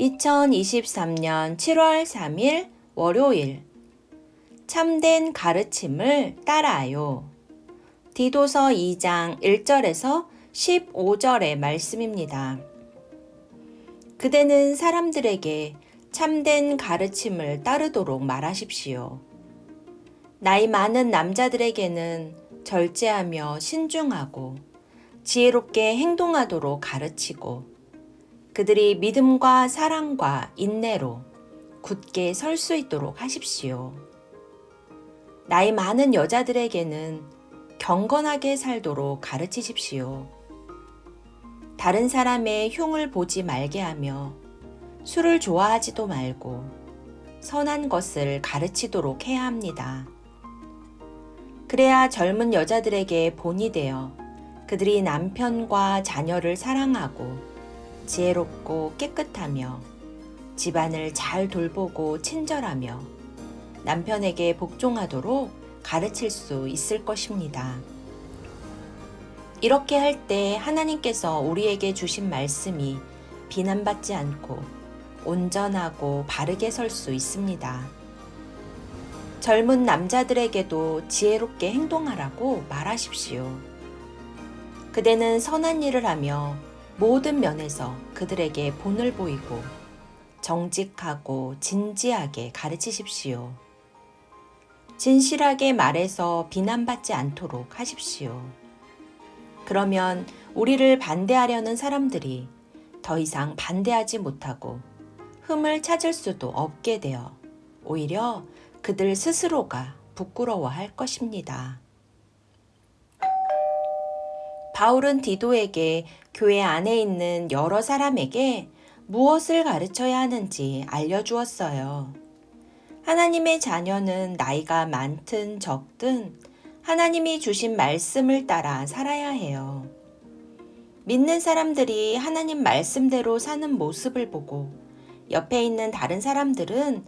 2023년 7월 3일 월요일 참된 가르침을 따라요. 디도서 2장 1절에서 15절의 말씀입니다. 그대는 사람들에게 참된 가르침을 따르도록 말하십시오. 나이 많은 남자들에게는 절제하며 신중하고 지혜롭게 행동하도록 가르치고 그들이 믿음과 사랑과 인내로 굳게 설 수 있도록 하십시오. 나이 많은 여자들에게는 경건하게 살도록 가르치십시오. 다른 사람의 흉을 보지 말게 하며 술을 좋아하지도 말고 선한 것을 가르치도록 해야 합니다. 그래야 젊은 여자들에게 본이 되어 그들이 남편과 자녀를 사랑하고 지혜롭고 깨끗하며 집안을 잘 돌보고 친절하며 남편에게 복종하도록 가르칠 수 있을 것입니다. 이렇게 할 때 하나님께서 우리에게 주신 말씀이 비난받지 않고 온전하고 바르게 설 수 있습니다. 젊은 남자들에게도 지혜롭게 행동하라고 말하십시오. 그대는 선한 일을 하며 모든 면에서 그들에게 본을 보이고 정직하고 진지하게 가르치십시오. 진실하게 말해서 비난받지 않도록 하십시오. 그러면 우리를 반대하려는 사람들이 더 이상 반대하지 못하고 흠을 찾을 수도 없게 되어 오히려 그들 스스로가 부끄러워할 것입니다. 바울은 디도에게 교회 안에 있는 여러 사람에게 무엇을 가르쳐야 하는지 알려주었어요. 하나님의 자녀는 나이가 많든 적든 하나님이 주신 말씀을 따라 살아야 해요. 믿는 사람들이 하나님 말씀대로 사는 모습을 보고 옆에 있는 다른 사람들은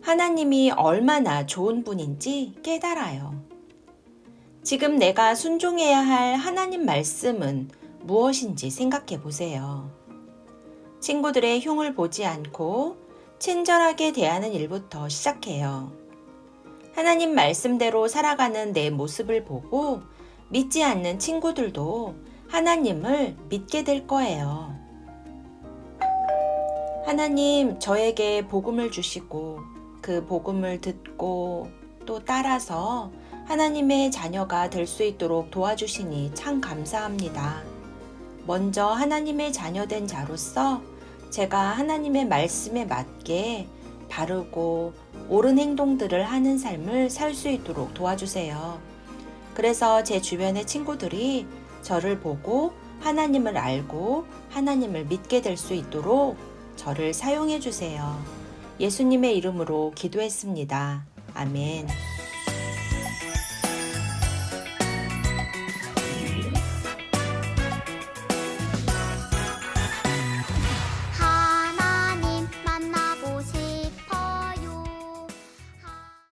하나님이 얼마나 좋은 분인지 깨달아요. 지금 내가 순종해야 할 하나님 말씀은 무엇인지 생각해 보세요. 친구들의 흉을 보지 않고 친절하게 대하는 일부터 시작해요. 하나님 말씀대로 살아가는 내 모습을 보고 믿지 않는 친구들도 하나님을 믿게 될 거예요. 하나님 저에게 복음을 주시고 그 복음을 듣고 또 따라서 하나님의 자녀가 될 수 있도록 도와주시니 참 감사합니다. 먼저 하나님의 자녀된 자로서 제가 하나님의 말씀에 맞게 바르고 옳은 행동들을 하는 삶을 살 수 있도록 도와주세요. 그래서 제 주변의 친구들이 저를 보고 하나님을 알고 하나님을 믿게 될 수 있도록 저를 사용해 주세요. 예수님의 이름으로 기도했습니다. 아멘.